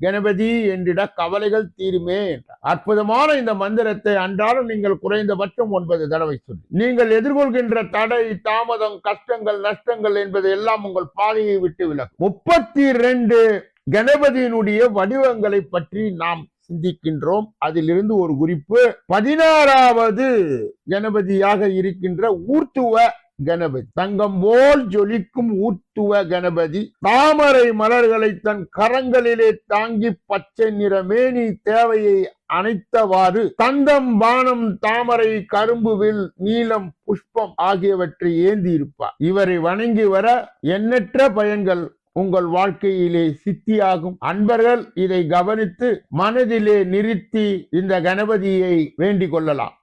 கணபதி என்றிட கவலைகள் தீருமே அற்புதமான இந்த மந்திரத்தை அன்றாடம் நீங்கள் குறைந்தபட்சம் ஒன்பது தடவை சொல்லி. நீங்கள் எதிர்கொள்கின்ற தடை தாமதம் கஷ்டங்கள் நஷ்டங்கள் என்பது எல்லாம் உங்கள் பாதையை விட்டு விலகும். முப்பத்தி ரெண்டு கணபதியினுடைய வடிவங்களை பற்றி நாம் சிந்திக்கின்றோம். அதிலிருந்து ஒரு குறிப்பு. பதினாறாவது கணபதியாக இருக்கின்ற ஊர்த்துவ கணபதி. தங்கம் போல் ஜொலிக்கும் ஊத்துவ கணபதி. தாமரை மலர்களை தன் கரங்களிலே தாங்கி பச்சை நிற மேனி தேவையை அணைத்தவாறு தந்தம் பானம் தாமரை கரும்புவில் நீலம் புஷ்பம் ஆகியவற்றை ஏந்தி இருப்பார் இவரை வணங்கி வர எண்ணற்ற பயன்கள் உங்கள் வாழ்க்கையிலே சித்தியாகும். அன்பர்கள் இதை கவனித்து மனதிலே நிறுத்தி இந்த கணபதியை வேண்டிக் கொள்ளலாம்.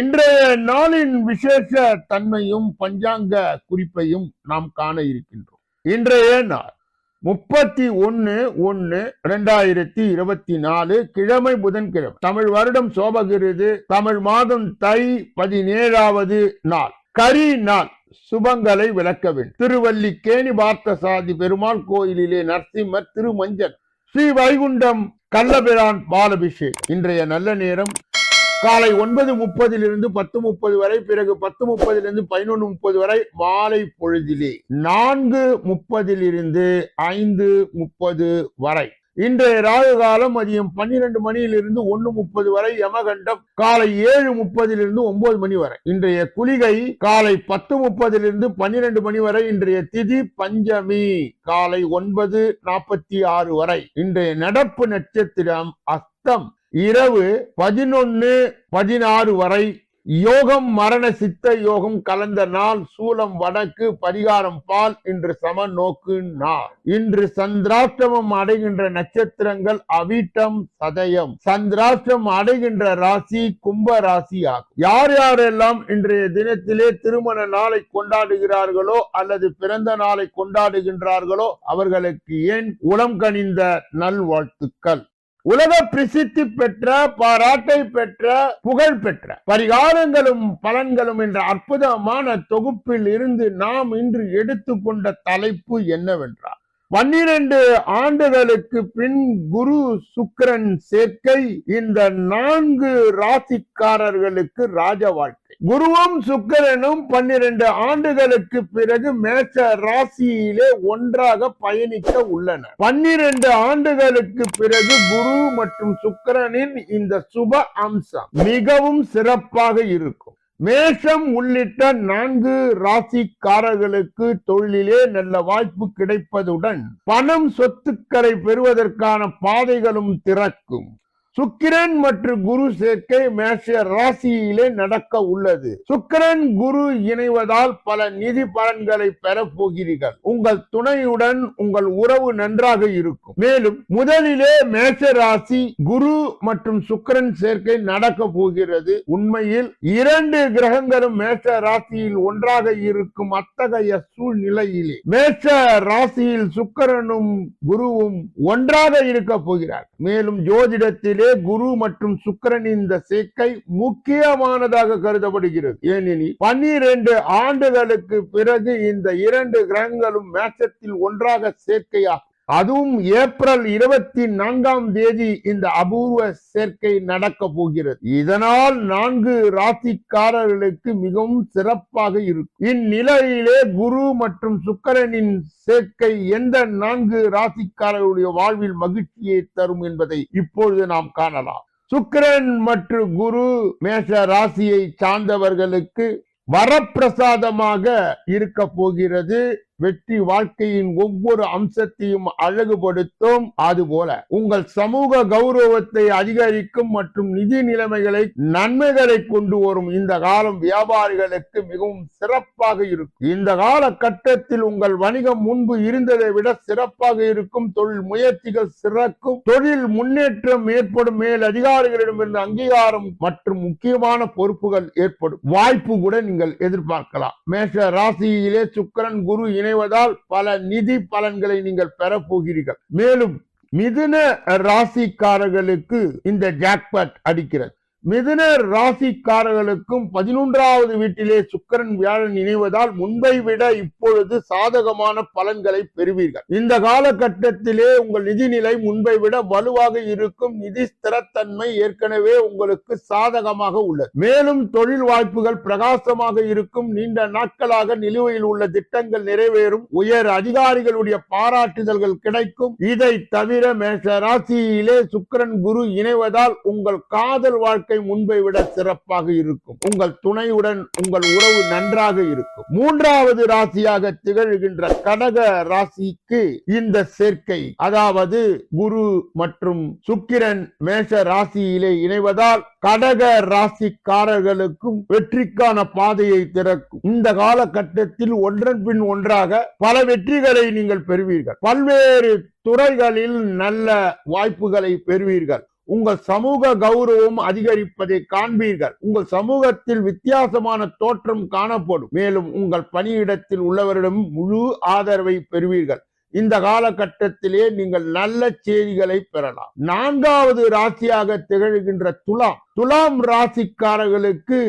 இன்றைய நாளின் விசேஷ தன்மையும் பஞ்சாங்க குறிப்பையும் நாம் காண இருக்கின்றோம். இன்றைய நாள் முப்பத்தி ஒன்னு ஒன்னு இரண்டாயிரத்தி இருபத்தி நாலு கிழமை புதன்கிழமை. தமிழ் வருடம் சோபகிருது. தமிழ் மாதம் தை பதினேழாவது நாள். கரி நாள். சுபங்களை விளக்க வேண்டும். திருவல்லிக்கேணி பார்த்த சாதி பெருமாள் கோயிலிலே நரசிம்மர் திருமஞ்சன் ஸ்ரீ வைகுண்டம் கள்ளபிரான் பாலபிஷேக் இன்றைய நல்ல நேரம் காலை ஒன்பது முப்பதிலிருந்து பத்து முப்பது வரை பிறகு பத்து முப்பதிலிருந்து பதினொன்று முப்பது வரை மாலை பொழுதிலே நான்கு முப்பதிலிருந்து ஐந்து முப்பது வரை. இன்றைய ராகு காலம் மதியம் பன்னிரண்டு மணியிலிருந்து ஒன்னு முப்பது வரை யமகண்டம் காலை ஏழு முப்பதிலிருந்து ஒன்பது மணி வரை. இன்றைய குளிகை காலை பத்து முப்பதிலிருந்து பன்னிரண்டு மணி வரை இன்றைய திதி பஞ்சமி காலை ஒன்பது நாற்பத்தி ஆறு வரை. இன்றைய நடப்பு நட்சத்திரம் அஸ்தம். இரவு பதினொன்னு பதினாறு வரை யோகம் மரண சித்த யோகம் கலந்த நாள் சூலம் வடக்கு பரிகாரம் பால் இன்று சம நோக்கு நாள். இன்று சந்திராஷ்டமம் அடைகின்ற நட்சத்திரங்கள் அவிட்டம் சதயம். சந்திராஷ்டம் அடைகின்ற ராசி கும்ப ராசி ஆகும். யார் யாரெல்லாம் இன்றைய தினத்திலே திருமண நாளை கொண்டாடுகிறார்களோ அல்லது பிறந்த நாளை கொண்டாடுகின்றார்களோ அவர்களுக்கு ஏன் உளம் கனிந்த நல்வாழ்த்துக்கள். உலக பிரசித்தி பெற்ற பாராட்டை பெற்ற புகழ் பெற்ற பரிகாரங்களும் பலன்களும் என்ற அற்புதமான தொகுப்பில் இருந்து நாம் இன்று எடுத்துக்கொண்ட தலைப்பு என்னவென்றால் பன்னிரண்டு ஆண்டுகளுக்கு பின் குரு சுக்கரன் சேர்க்கை இந்த நான்கு ராசிக்காரர்களுக்கு ராஜ வாழ்க்கை. குருவும் சுக்கரனும் பன்னிரண்டு ஆண்டுகளுக்கு பிறகு மேச ராசியிலே ஒன்றாக பயணிக்க உள்ளனர். பன்னிரண்டு ஆண்டுகளுக்கு பிறகு குரு மற்றும் சுக்கிரனின் இந்த சுப அம்சம் மிகவும் சிறப்பாக இருக்கும். மேஷம் உள்ளிட்ட நான்கு ராசிக்காரர்களுக்கு தொழிலே நல்ல வாய்ப்பு கிடைப்பதுடன் பணம் சொத்துக்களை பெறுவதற்கான பாதைகளும் திறக்கும். சுக்கிரன் மற்றும் குரு சேர்க்கை மேஷ ராசியிலே நடக்க உள்ளது. சுக்கிரன் குரு இணைவதால் பல நிதி பலன்களை பெற போகிறீர்கள். உங்கள் துணையுடன் உங்கள் உறவு நன்றாக இருக்கும். மேலும் முதலிலே மேஷ ராசி குரு மற்றும் சுக்கிரன் சேர்க்கை நடக்க போகிறது. உண்மையில் இரண்டு கிரகங்களும் மேஷ ராசியில் ஒன்றாக இருக்கும் அத்தகைய சூழ்நிலையிலே மேஷ ராசியில் சுக்கிரனும் குருவும் ஒன்றாக இருக்க போகிறார். மேலும் ஜோதிடத்திலே குரு மற்றும் சுக்கிரனின் இந்த சேர்க்கை முக்கியமானதாக கருதப்படுகிறது. ஏனெனில் பன்னிரண்டு ஆண்டுகளுக்கு பிறகு இந்த இரண்டு கிரகங்களும் மேச்சத்தில் ஒன்றாக சேர்க்கையாகும். அதுவும் ஏப்ரல் இருபத்தி நான்காம் தேதி இந்த அபூர்வ சேர்க்கை நடக்க போகிறது. இதனால் நான்கு ராசிக்காரர்களுக்கு மிகவும் சிறப்பாக இருக்கும். இந்நிலையிலே குரு மற்றும் சுக்கிரனின் சேர்க்கை எந்த நான்கு ராசிக்காரர்களுடைய வாழ்வில் மகிழ்ச்சியை தரும் என்பதை இப்பொழுது நாம் காணலாம். சுக்கிரன் மற்றும் குரு மேஷ ராசியை சார்ந்தவர்களுக்கு வரப்பிரசாதமாக இருக்க போகிறது. வெற்றி வாழ்க்கையின் ஒவ்வொரு அம்சத்தையும் அழகுபடுத்தும். அதுபோல உங்கள் சமூக கௌரவத்தை அதிகரிக்கும் மற்றும் நிதி நிலைமைகளை நன்மைகளை கொண்டு வரும் இந்த காலம் வியாபாரிகளுக்கு மிகவும் சிறப்பாக இருக்கும். இந்த காலகட்டத்தில் உங்கள் வணிகம் முன்பு இருந்ததை விட சிறப்பாக இருக்கும். தொழில் முயற்சிகள் சிறக்கும். தொழில் முன்னேற்றம் ஏற்படும். மேல் அதிகாரிகளிடமிருந்து அங்கீகாரம் மற்றும் முக்கியமான பொறுப்புகள் ஏற்படும். வாய்ப்பு கூட நீங்கள் எதிர்பார்க்கலாம். மேஷ ராசியிலே சுக்கிரன் குரு இணை இணைவதால் பல நிதி பலன்களை நீங்கள் பெற போகிறீர்கள். மேலும் மிதுன ராசிக்காரர்களுக்கு இந்த ஜாக்பாட் அடிக்கிறது. மிதுன ராசிக்காரர்களுக்கும் பதினொன்றாவது வீட்டிலே சுக்கிரன் வியாழன் இணைவதால் முன்பை விட இப்பொழுது சாதகமான பலன்களை பெறுவீர்கள். இந்த காலகட்டத்திலே உங்கள் நிதிநிலை முன்பை விட வலுவாக இருக்கும். நிதி ஸ்திரத்தன்மை ஏற்கனவே உங்களுக்கு சாதகமாக உள்ளது. மேலும் தொழில் வாய்ப்புகள் பிரகாசமாக இருக்கும். நீண்ட நாட்களாக நிலுவையில் உள்ள திட்டங்கள் நிறைவேறும். உயர் அதிகாரிகளுடைய பாராட்டுதல்கள் கிடைக்கும். இதை தவிர மேஷ ராசியிலே சுக்கரன் குரு இணைவதால் உங்கள் காதல் வாழ்க்கை முன்பை விட சிறப்பாக இருக்கும். உங்கள் துணையுடன் உங்கள் உறவு நன்றாக இருக்கும். மூன்றாவது ராசியாக திகழ்கின்ற கடக ராசிக்கு இந்த சேர்க்கை அதாவது குரு மற்றும் சுக்கிரன் மேஷ ராசியிலே இணைவதால் கடக ராசிக்காரர்களுக்கும் வெற்றிக்கான பாதையை திறக்கும். இந்த காலகட்டத்தில் ஒன்றன் பின் ஒன்றாக பல வெற்றிகளை நீங்கள் பெறுவீர்கள். பல்வேறு துறைகளில் நல்ல வாய்ப்புகளை பெறுவீர்கள். உங்கள் சமூக கௌரவம் அதிகரிப்பதை காண்பீர்கள். உங்கள் சமூகத்தில் வித்தியாசமான தோற்றம் காணப்படும். மேலும் உங்கள் பணியிடத்தில் உள்ளவரிடம் முழு ஆதரவை பெறுவீர்கள். இந்த காலகட்டத்திலே நீங்கள் நல்ல செய்திகளை பெறலாம். நான்காவது ராசியாக திகழ்கின்ற துலாம். துலாம் ராசிக்காரர்களுக்கு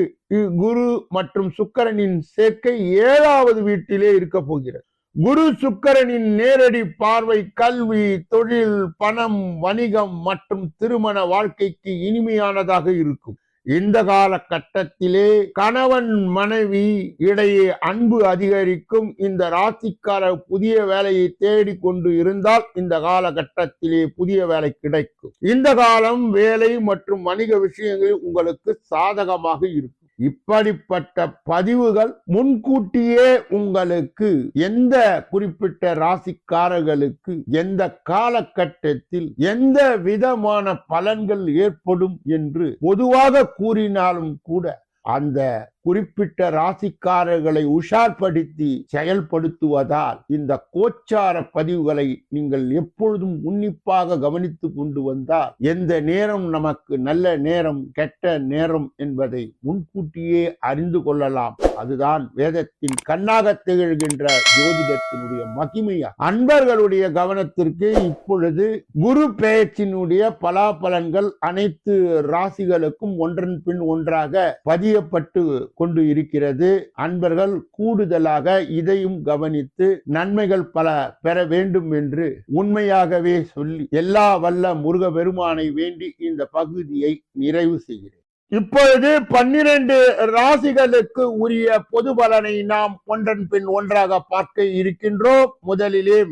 குரு மற்றும் சுக்கரனின் சேர்க்கை ஏழாவது வீட்டிலே இருக்க போகிறது. குரு சுக்கரனின் நேரடி பார்வை கல்வி தொழில் பணம் வணிகம் மற்றும் திருமண வாழ்க்கைக்கு இனிமையானதாக இருக்கும். இந்த காலகட்டத்திலே கணவன் மனைவி இடையே அன்பு அதிகரிக்கும். இந்த ராசிக்கார புதிய வேலையை தேடி கொண்டு இருந்தால் இந்த காலகட்டத்திலே புதிய வேலை கிடைக்கும். இந்த காலம் வேலை மற்றும் வணிக விஷயங்களில் உங்களுக்கு சாதகமாக இருக்கும். இப்படிப்பட்ட பதிவுகள் முன்கூட்டியே உங்களுக்கு எந்த குறிப்பிட்ட ராசிக்காரர்களுக்கு எந்த காலகட்டத்தில் எந்த விதமான பலன்கள் ஏற்படும் என்று பொதுவாக கூறினாலும் கூட அந்த குறிப்பிட்ட ராசிக்காரர்களை உஷார்படுத்தி செயல்படுத்துவதால் இந்த கோச்சார பதிவுகளை நீங்கள் எப்பொழுதும் உன்னிப்பாக கவனித்து கொண்டு வந்தால் எந்த நேரம் நமக்கு நல்ல நேரம் கெட்ட நேரம் என்பதை முன்கூட்டியே அறிந்து கொள்ளலாம். அதுதான் வேதத்தின் கண்ணாக திகழ்கின்ற ஜோதிடத்தினுடைய மகிமையா அன்பர்களுடைய கவனத்திற்கு இப்பொழுது குரு பெயர்ச்சியினுடைய பலாபலன்கள் அனைத்து ராசிகளுக்கும் ஒன்றன் பின் ஒன்றாக பதியப்பட்டு கொண்டு இருக்கிறது. அன்பர்கள் கூடுதலாக இதையும் கவனித்து நன்மைகள் பல பெற வேண்டும் என்று உண்மையாகவே சொல்லி எல்லா வல்ல முருக பெருமானை வேண்டி இந்த பகுதியை நிறைவு செய்கிறேன். இப்பொழுது பன்னிரண்டு ராசிகளுக்கு உரிய பொது பலனை நாம் ஒன்றன் பின் ஒன்றாக பார்க்க இருக்கின்றோம். முதலிலே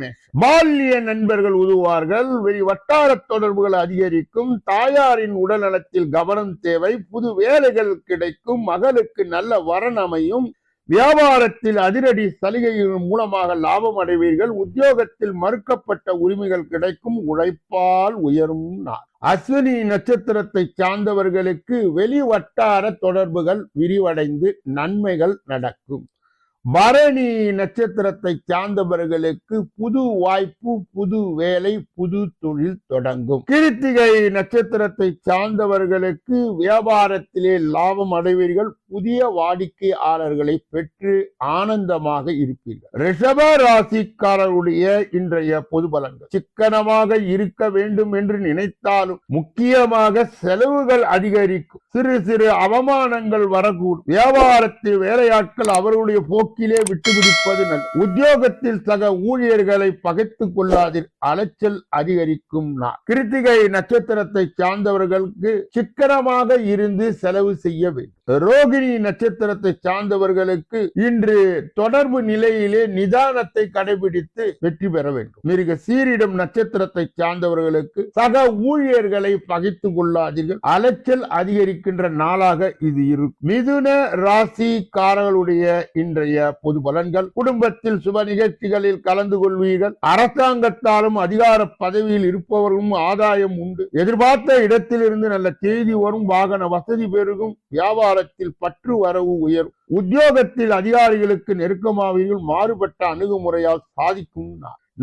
மால்ய நண்பர்கள் உதுவார்கள். வெளி வட்டார தொடர்புகள் அதிகரிக்கும். தாயாரின் உடல்நலத்தில் கவனம் தேவை. புது வேலைகள் கிடைக்கும். மகளுக்கு நல்ல வரன் அமையும். வியாபாரத்தில் அதிரடி சலுகைகள் மூலமாக லாபம் அடைவீர்கள். உத்தியோகத்தில் மறுக்கப்பட்ட உரிமைகள் கிடைக்கும். உழைப்பால் உயரும் நாள். அஸ்வினி நட்சத்திரத்தை சார்ந்தவர்களுக்கு வெளி வட்டார தொடர்புகள் விரிவடைந்து நன்மைகள் நடக்கும். பரணி நட்சத்திரத்தை சார்ந்தவர்களுக்கு புது வாய்ப்பு புது வேலை புது தொழில் தொடங்கும். கிருத்திகை நட்சத்திரத்தை சார்ந்தவர்களுக்கு வியாபாரத்திலே லாபம் அடைவீர்கள். புதிய வாடிக்கையாளர்களை பெற்று ஆனந்தமாக இருப்பீர்கள். ரிஷப ராசிக்காரருடைய இன்றைய பொது பலன்கள். சிக்கனமாக இருக்க வேண்டும் என்று நினைத்தாலும் முக்கியமாக செலவுகள் அதிகரிக்கும். சிறு சிறு அவமானங்கள் வரக்கூடும். வியாபாரத்தில் வேலையாட்கள் அவர்களுடைய போக்கிலே விட்டுவிடுப்பது நல்லது. உத்தியோகத்தில் சக ஊழியர்களை பகைத்துக் கொள்ளாதீர். அலைச்சல் அதிகரிக்கும் நான் கிருத்திகை நட்சத்திரத்தை சார்ந்தவர்களுக்கு சிக்கனமாக இருந்து செலவு செய்ய வேண்டும். ரோகிணி நட்சத்திரத்தை சார்ந்தவர்களுக்கு இன்று தொடர்பு நிலையிலே நிதானத்தை கடைபிடித்து வெற்றி பெற வேண்டும். மிருக சீரிடம் நட்சத்திரத்தை சார்ந்தவர்களுக்கு சக ஊழியர்களை பகைத்துக் கொள்ளாதீர்கள். அலைச்சல் அதிகரிக்கின்ற நாளாக இது இருக்கும். மிதுன ராசிக்காரர்களுடைய இன்றைய பொது பலன்கள் குடும்பத்தில் சுப நிகழ்ச்சிகளில் கலந்து கொள்வீர்கள். அரசாங்கத்தாலும் அதிகார பதவியில் இருப்பவர்களும் ஆதாயம் உண்டு. எதிர்பார்த்த இடத்திலிருந்து நல்ல செய்தி வரும் வாகன வசதி பெருகும் வியாபாரத்தில் பற்று வரவு உயரும் உத்தியோகத்தில் அதிகாரிகளுக்கு நெருக்கமாவீர்கள் மாறுபட்ட அணுகுமுறையால் சாதிக்கும்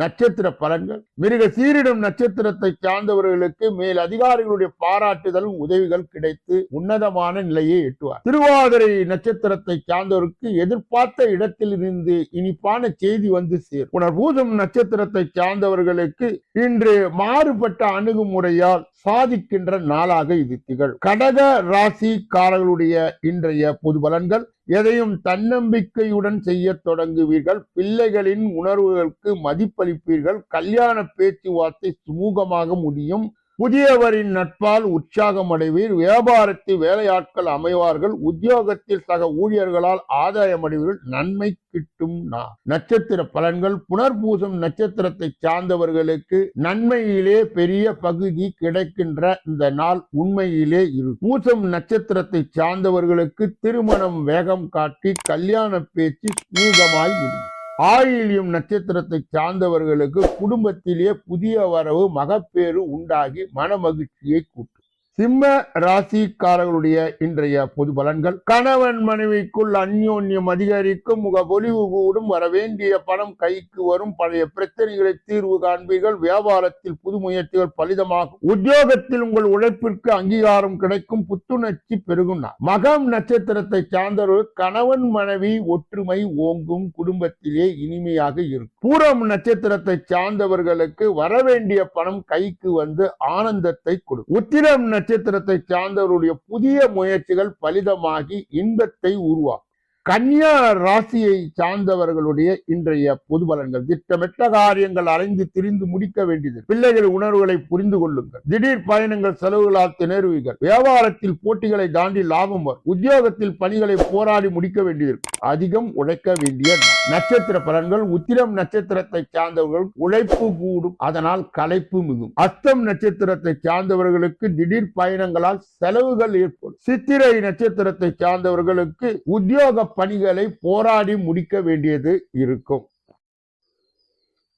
நட்சத்திர பலன்கள். மிருக சீரிடம் நட்சத்திரத்தை சார்ந்தவர்களுக்கு மேல் அதிகாரிகளுடைய பாராட்டுதலும் உதவிகள் கிடைத்து உன்னதமான நிலையை எட்டுவார். திருவாதிரை நட்சத்திரத்தை சார்ந்தவருக்கு எதிர்பார்த்த இடத்தில் இருந்து இனிப்பான செய்தி வந்து சேரும். புனர்பூசம் நட்சத்திரத்தை சார்ந்தவர்களுக்கு இன்று மாறுபட்ட அணுகுமுறையால் சாதிக்கின்ற நாளாக இது திகழும் கடக ராசிக்காரர்களுடைய இன்றைய பொது பலன்கள் எதையும் தன்னம்பிக்கையுடன் செய்ய தொடங்குவீர்கள். பிள்ளைகளின் உணர்வுகளுக்கு மதிப்பளிப்பீர்கள். கல்யாண பேச்சுவார்த்தை சுமூகமாக முடியும். புதியவரின் நட்பால் உற்சாகம் அடைவீர் வியாபாரத்தில் வேலையாட்கள் அமைவார்கள். உத்தியோகத்தில் சக ஊழியர்களால் ஆதாயம் அடைவீர்கள் நன்மை கிட்டும் நா நட்சத்திர பலன்கள். புனர்பூசம் நட்சத்திரத்தை சார்ந்தவர்களுக்கு நன்மையிலே பெரிய பகுதி கிடைக்கின்ற இந்த நாள் உண்மையிலே இரு. பூசம் நட்சத்திரத்தை சார்ந்தவர்களுக்கு திருமணம் வேகம் காட்டி கல்யாண பேச்சு சுமூகமாய் முடியும். ஆயில்யம் நட்சத்திரத்தை சார்ந்தவர்களுக்கு குடும்பத்திலே புதிய வரவு மகப்பேறு உண்டாகி மன மகிழ்ச்சியை கூட்டும். சிம்ம ராசிக்காரர்களுடைய இன்றைய பொது பலன்கள். கணவன் மனைவிக்குள் அந்யோன்யம் அதிகரிக்கும் முகபொலிவு கூடும் வரவேண்டிய பணம் கைக்கு வரும் பழைய பிரச்சனைகளை தீர்வு காண்பீர்கள் வியாபாரத்தில் புது முயற்சிகள் பலிதமாகும். உத்தியோகத்தில் உங்கள் உழைப்பிற்கு அங்கீகாரம் கிடைக்கும் புத்துணர்ச்சி பெருகும் மகம் நட்சத்திரத்தை சார்ந்தவர்கள் கணவன் மனைவி ஒற்றுமை ஓங்கும் குடும்பத்திலே இனிமையாக இருக்கும். பூரம் நட்சத்திரத்தை சார்ந்தவர்களுக்கு வரவேண்டிய பணம் கைக்கு வந்து ஆனந்தத்தை கொடுக்கும். உத்திரம் நட்சத்திரத்தை சார்ந்தவருடைய புதிய முயற்சிகள் பலிதமாகி இன்பத்தை உருவாக்கும். கன்னியா ராசியை சார்ந்தவர்களுடைய இன்றைய பொது பலன்கள். திட்டமிட்ட காரியங்கள் அலைந்து திரிந்து முடிக்க வேண்டியது. பிள்ளைகள் உணர்வுகளை புரிந்து கொள்ளுங்கள். திடீர் பயணங்கள் செலவுகளால் திணறுவீர்கள். வியாபாரத்தில் போட்டிகளை தாண்டி லாபம் வரும். உத்தியோகத்தில் பணிகளை போராடி முடிக்க வேண்டியிருக்கும் அதிகம் உழைக்க வேண்டிய நட்சத்திர பலன்கள் உத்திரம் நட்சத்திரத்தை சார்ந்தவர்கள் உழைப்பு கூடும். அதனால் களைப்பு மிகும். அஸ்தம் நட்சத்திரத்தை சார்ந்தவர்களுக்கு திடீர் பயணங்களால் செலவுகள் ஏற்படும். சித்திரை நட்சத்திரத்தை சார்ந்தவர்களுக்கு உத்தியோக பணிகளை போராடி முடிக்க வேண்டியது இருக்கும்.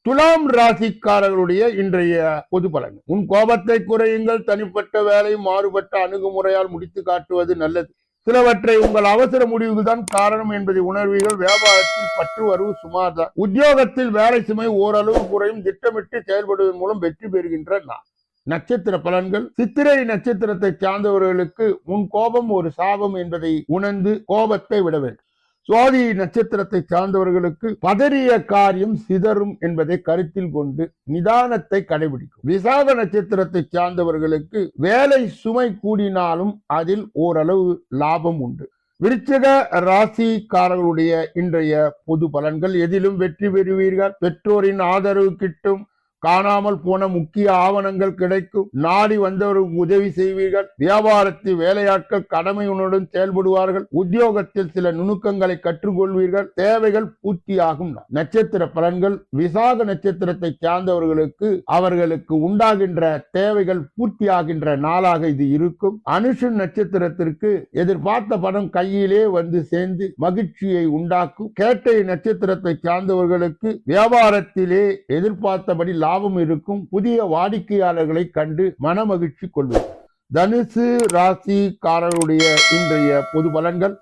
துலாம் ராசிக்காரர்களுடைய இன்றைய பொது பலன் உன் கோபத்தை குறையுங்கள் தனிப்பட்ட வேலை மாறுபட்ட அணுகுமுறையால் முடித்து காட்டுவது நல்லது. சிலவற்றை உங்கள் அவசர முடிவுக்கு தான் காரணம் என்பதை உணர்வீர்கள். வியாபாரத்தில் பற்று வரவு சுமார்தான். உத்தியோகத்தில் வேலை சுமை ஓரளவு குறையும். திட்டமிட்டு செயல்படுவதன் மூலம் வெற்றி பெறுகின்ற நான். நட்சத்திர பலன்கள். சித்திரை நட்சத்திரத்தை சார்ந்தவர்களுக்கு உன் கோபம் ஒரு சாபம் என்பதை உணர்ந்து கோபத்தை விட வேண்டும். சுவாதி நட்சத்திரத்தை சார்ந்தவர்களுக்கு பதறிய காரியம் சிதறும் என்பதை கருத்தில் கொண்டு நிதானத்தை கடைபிடிக்கும். விசாக நட்சத்திரத்தை சார்ந்தவர்களுக்கு வேலை சுமை கூடினாலும் அதில் ஓரளவு லாபம் உண்டு. விருச்சக ராசிக்காரர்களுடைய இன்றைய பொது பலன்கள் எதிலும் வெற்றி பெறுவீர்கள். பெற்றோரின் ஆதரவு கிட்டும் காணாமல் போன முக்கிய ஆவணங்கள் கிடைக்கும். நாடி வந்தவருக்கு உதவி செய்வீர்கள். வியாபாரத்தில் வேலையாட்கள் கடமையுடன் செயல்படுவார்கள். உத்தியோகத்தில் சில நுணுக்கங்களை கற்றுக்கொள்வீர்கள். தேவைகள் பூர்த்தியாகும். நட்சத்திர பலன்கள் விசாக நட்சத்திரத்தை சார்ந்தவர்களுக்கு அவர்களுக்கு உண்டாகின்ற தேவைகள் பூர்த்தியாகின்ற நாளாக இது இருக்கும். அனுஷன் நட்சத்திரத்திற்கு எதிர்பார்த்த பணம் கையிலே வந்து சேர்ந்து மகிழ்ச்சியை உண்டாக்கும். கேட்டை நட்சத்திரத்தை சார்ந்தவர்களுக்கு வியாபாரத்திலே எதிர்பார்த்தபடி லாபம் இருக்கும். புதிய வாடிக்கையாளர்களை கண்டு மனமகிழ்ச்சி கொள்வது. தனுசு ராசிக்காரருடைய இன்றைய பொது பலன்கள்.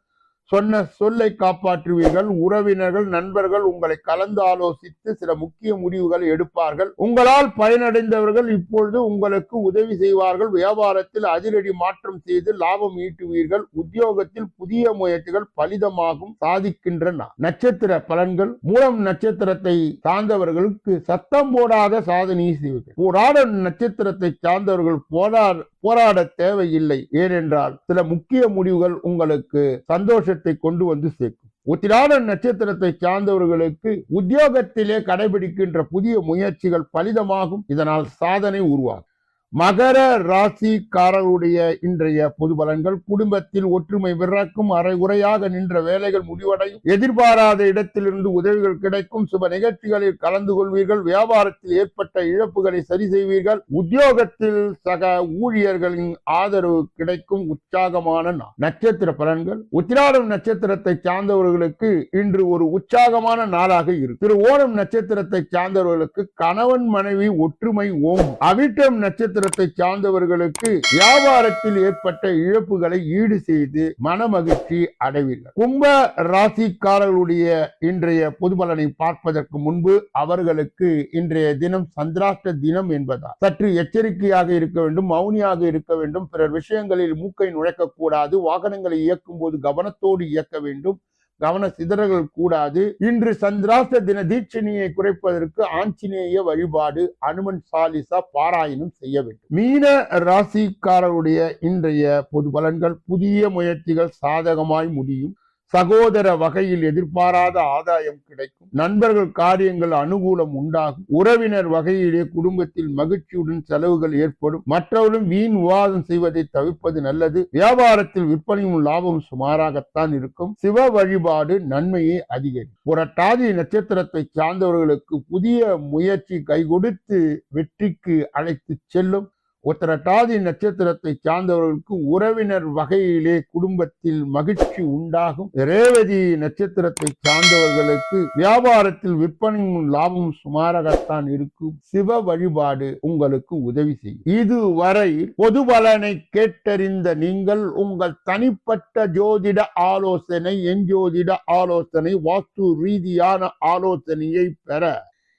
சொன்ன சொல்லை காப்பாற்றுவீர்கள் உறவினர்கள் நண்பர்கள் உங்களை கலந்து ஆலோசித்து சில முக்கிய முடிவுகளை எடுப்பார்கள். உங்களால் பயனடைந்தவர்கள் இப்பொழுது உங்களுக்கு உதவி செய்வார்கள். வியாபாரத்தில் அதிரடி மாற்றம் செய்து லாபம் ஈட்டுவீர்கள். உத்தியோகத்தில் புதிய முயற்சிகள் பலிதமாகும் சாதிக்கின்றன. நட்சத்திர பலன்கள் மூலம் நட்சத்திரத்தை சார்ந்தவர்களுக்கு சத்தம் போடாத சாதனை செய்வீர்கள். போராட நட்சத்திரத்தை சார்ந்தவர்கள் போராட போராட தேவையில்லை. ஏனென்றால் சில முக்கிய முடிவுகள் உங்களுக்கு சந்தோஷத்தை கொண்டு வந்து சேர்க்கும். உத்திராட நட்சத்திரத்தை சார்ந்தவர்களுக்கு உத்தியோகத்திலே கடைபிடிக்கின்ற புதிய முயற்சிகள் பலிதமாகும். இதனால் சாதனை உருவாகும். மகர ராசிக்காரருடைய இன்றைய பொது பலன்கள் குடும்பத்தில் ஒற்றுமை விறக்கும் அரைகுறையாக நின்ற வேலைகள் முடிவடையும். எதிர்பாராத இடத்திலிருந்து உதவிகள் கிடைக்கும். சுப நிகழ்ச்சிகளில் கலந்து கொள்வீர்கள். வியாபாரத்தில் ஏற்பட்ட இழப்புகளை சரி செய்வீர்கள். உத்தியோகத்தில் சக ஊழியர்களின் ஆதரவு கிடைக்கும். உற்சாகமான நட்சத்திர பலன்கள். உத்திராடம் நட்சத்திரத்தை சார்ந்தவர்களுக்கு இன்று ஒரு உற்சாகமான நாளாக இருக்கும் திரு ஓணம் நட்சத்திரத்தை சார்ந்தவர்களுக்கு கணவன் மனைவி ஒற்றுமை ஓம் அவிட்டம் நட்சத்திரத்தை சார்ந்தவர்களுக்கு வியாபாரத்தில் ஏற்பட்ட இழப்புகளை ஈடு செய்து மனமகிழ்ச்சி அடைவீர்கள் கும்ப ராசிக்காரர்களுடைய இன்றைய பொது பலனை பார்ப்பதற்கு முன்பு அவர்களுக்கு இன்றைய தினம் சந்திராஷ்ட தினம் என்பதால் சற்று எச்சரிக்கையாக இருக்க வேண்டும் மௌனியாக இருக்க வேண்டும் பிறர் விஷயங்களில் மூக்கை நுழைக்க கூடாது வாகனங்களை இயக்கும் போது கவனத்தோடு இயக்க வேண்டும் கவன சிதறல்கள் கூடாது. இன்று சந்திராச தின தீட்சணியை குறைப்பதற்கு ஆஞ்சநேய வழிபாடு அனுமன் சாலிசா பாராயணம் செய்ய வேண்டும். மீன ராசிக்காரருடைய இன்றைய பொது பலன்கள் புதிய முயற்சிகள் சாதகமாய் முடியும். சகோதர வகையில் எதிர்பாராத ஆதாயம் கிடைக்கும். நண்பர்கள் காரியங்கள் அனுகூலம் உண்டாகும். உறவினர் வகையிலே குடும்பத்தில் மகிழ்ச்சியுடன் செலவுகள் ஏற்படும். மற்றவரும் வீண் விவாதம் செய்வதை தவிர்ப்பது நல்லது. வியாபாரத்தில் விற்பனையும் லாபம் சுமாராகத்தான் இருக்கும். சிவ வழிபாடு நன்மையை அதிகரிக்கும். புரட்டாதி நட்சத்திரத்தை சார்ந்தவர்களுக்கு புதிய முயற்சி கைகொடுத்து வெற்றிக்கு அழைத்து செல்லும். உத்தரட்டாதி நட்சத்திரத்தை சார்ந்தவர்களுக்கு உறவினர் வகையிலே குடும்பத்தில் மகிழ்ச்சி உண்டாகும். ரேவதி நட்சத்திரத்தை சார்ந்தவர்களுக்கு வியாபாரத்தில் விற்பனையும் லாபம் சுமாராகத்தான் இருக்கும். சிவ வழிபாடு உங்களுக்கு உதவி செய்யும். இதுவரை பொது பலனை கேட்டறிந்த நீங்கள் உங்கள் தனிப்பட்ட ஜோதிட ஆலோசனை எஞ்சோதிட ஆலோசனை வாஸ்து ரீதியான ஆலோசனையை பெற